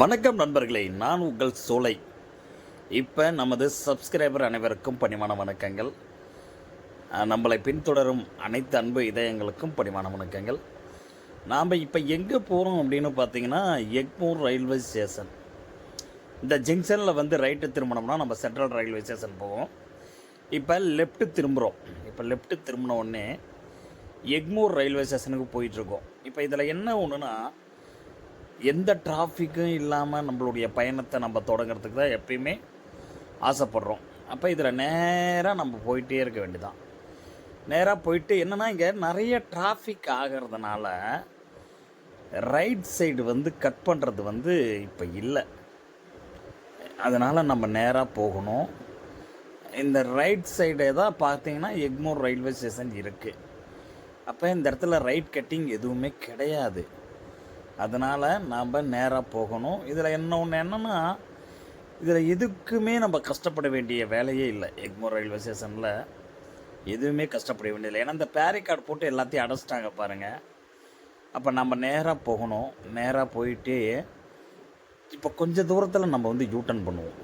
வணக்கம் நண்பர்களே நான் உங்கள் சோலை. இப்போ நமது சப்ஸ்கிரைபர் அனைவருக்கும் பணிவான வணக்கங்கள். நம்மளை பின்தொடரும் அனைத்து அன்பு இதயங்களுக்கும் பணிவான வணக்கங்கள். நாம் இப்போ எங்கே போகிறோம் அப்படின்னு பார்த்தீங்கன்னா எக்மூர் ரயில்வே ஸ்டேஷன். இந்த ஜங்ஷனில் வந்து ரைட்டு திரும்பினோம்னா நம்ம சென்ட்ரல் ரயில்வே ஸ்டேஷன் போவோம். இப்போ லெஃப்ட்டு திரும்புகிறோம் இப்போ லெஃப்ட்டு திரும்பின உடனே எக்மூர் ரயில்வே ஸ்டேஷனுக்கு போயிட்டுருக்கோம் இப்போ இதில் என்ன ஒன்றுனா எந்த டிராஃபிக்கும் இல்லாமல் நம்மளுடைய பயணத்தை நம்ம தொடங்குறதுக்கு தான் எப்பயுமே ஆசைப்படுறோம். அப்போ இதில் நேராக நம்ம போயிட்டே இருக்க வேண்டியதான் நேராக போயிட்டு என்னென்னா இங்கே நிறைய டிராஃபிக் ஆகிறதுனால ரைட் சைடு வந்து கட் பண்ணுறது வந்து இப்போ இல்லை. அதனால் நம்ம நேராக போகணும். இந்த ரைட் சைடே தான் பார்த்தீங்கன்னா எக்மோர் ரயில்வே ஸ்டேஷன் இருக்குது அப்போ இந்த இடத்துல ரைட் கட்டிங் எதுவுமே கிடையாது. அதனால் நாம் நேராக போகணும். இதில் என்ன ஒன்று என்னென்னா இதில் எதுக்குமே நம்ம கஷ்டப்பட வேண்டிய வேலையே இல்லை. எக்மோர் ரயில்வே ஸ்டேஷனில் எதுவுமே கஷ்டப்பட வேண்டியதில்லை. ஏன்னா இந்த பேரிகார்டு போட்டு எல்லாத்தையும் அடைச்சிட்டாங்க பாருங்கள் அப்போ நம்ம நேராக போகணும். நேராக போயிட்டு இப்போ கொஞ்சம் தூரத்தில் நம்ம வந்து யூட்டன் பண்ணுவோம்.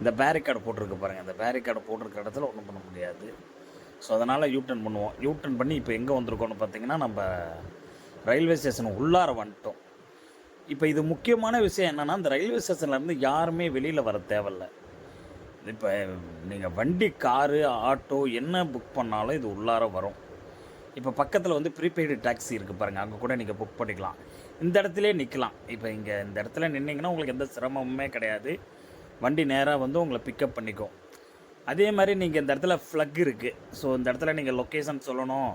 இந்த பேரிகார்டு போட்டிருக்கு பாருங்கள் இந்த பேரிகார்டு போட்டிருக்க இடத்துல ஒன்றும் பண்ண முடியாது. ஸோ அதனால் யூட்டன் பண்ணுவோம். யூட்டன் பண்ணி இப்போ எங்கே வந்திருக்கோம்னு பார்த்தீங்கன்னா நம்ம ரயில்வே ஸ்டேஷன் உள்ளார வந்துட்டோம். இப்போ இது முக்கியமான விஷயம் என்னென்னா இந்த ரயில்வே ஸ்டேஷன்லேருந்து யாருமே வெளியில் வர தேவையில்ல. இப்போ நீங்கள் வண்டி காரு ஆட்டோ என்ன புக் பண்ணாலும் இது உள்ளார வரும். இப்போ பக்கத்தில் வந்து ப்ரீபெய்டு டாக்ஸி இருக்குது பாருங்கள் அங்கே கூட நீங்கள் புக் பண்ணிக்கலாம். இந்த இடத்துலே நிற்கலாம் இப்போ இங்கே இந்த இடத்துல நின்னீங்கன்னா உங்களுக்கு எந்த சிரமமுமே கிடையாது. வண்டி நேராக வந்து உங்களை பிக்கப் பண்ணிக்கும். அதே மாதிரி நீங்கள் இந்த இடத்துல ஃப்ளக் இருக்குது ஸோ இந்த இடத்துல நீங்கள் லொக்கேஷன் சொல்லணும்.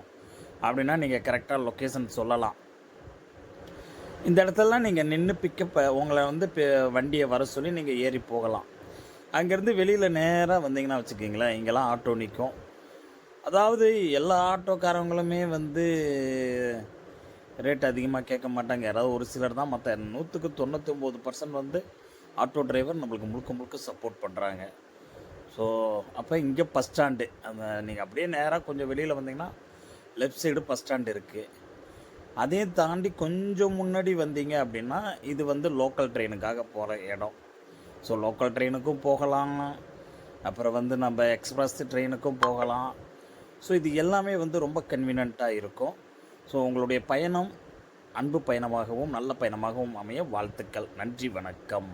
அப்படின்னா நீங்கள் கரெக்டாக லொக்கேஷன் சொல்லலாம். இந்த இடத்துலலாம் நீங்கள் நின்று பிக்கப் உங்களை வந்து வண்டியை வர சொல்லி நீங்கள் ஏறி போகலாம். அங்கேருந்து வெளியில் நேராக வந்தீங்கன்னா வச்சுக்கிங்களேன் இங்கெல்லாம் ஆட்டோ நிற்கும் அதாவது எல்லா ஆட்டோக்காரங்களுமே வந்து ரேட் அதிகமாக கேட்க மாட்டாங்க. யாராவது ஒரு சிலர் தான் மற்ற நூற்றுக்கு தொண்ணூற்றி ஒம்பது பர்சன்ட் வந்து ஆட்டோ டிரைவர் நம்மளுக்கு முழுக்க முழுக்க சப்போர்ட் பண்ணுறாங்க ஸோ அப்போ இங்கே பஸ் ஸ்டாண்டு அந்த நீங்கள் அப்படியே நேராக கொஞ்சம் வெளியில் வந்தீங்கன்னா லெஃப்ட் சைடு பஸ் ஸ்டாண்ட் இருக்குது அதையும் தாண்டி கொஞ்சம் முன்னாடி வந்தீங்க அப்படின்னா இது வந்து லோக்கல் ட்ரெயினுக்காக போகிற இடம். ஸோ லோக்கல் ட்ரெயினுக்கும் போகலாம். அப்புறம் வந்து நம்ம எக்ஸ்பிரஸ் ட்ரெயினுக்கும் போகலாம். ஸோ இது எல்லாமே வந்து ரொம்ப கன்வீனியண்ட்டாக இருக்கும். ஸோ உங்களுடைய பயணம் அன்பு பயணமாகவும் நல்ல பயணமாகவும் அமைய வாழ்த்துக்கள். நன்றி வணக்கம்.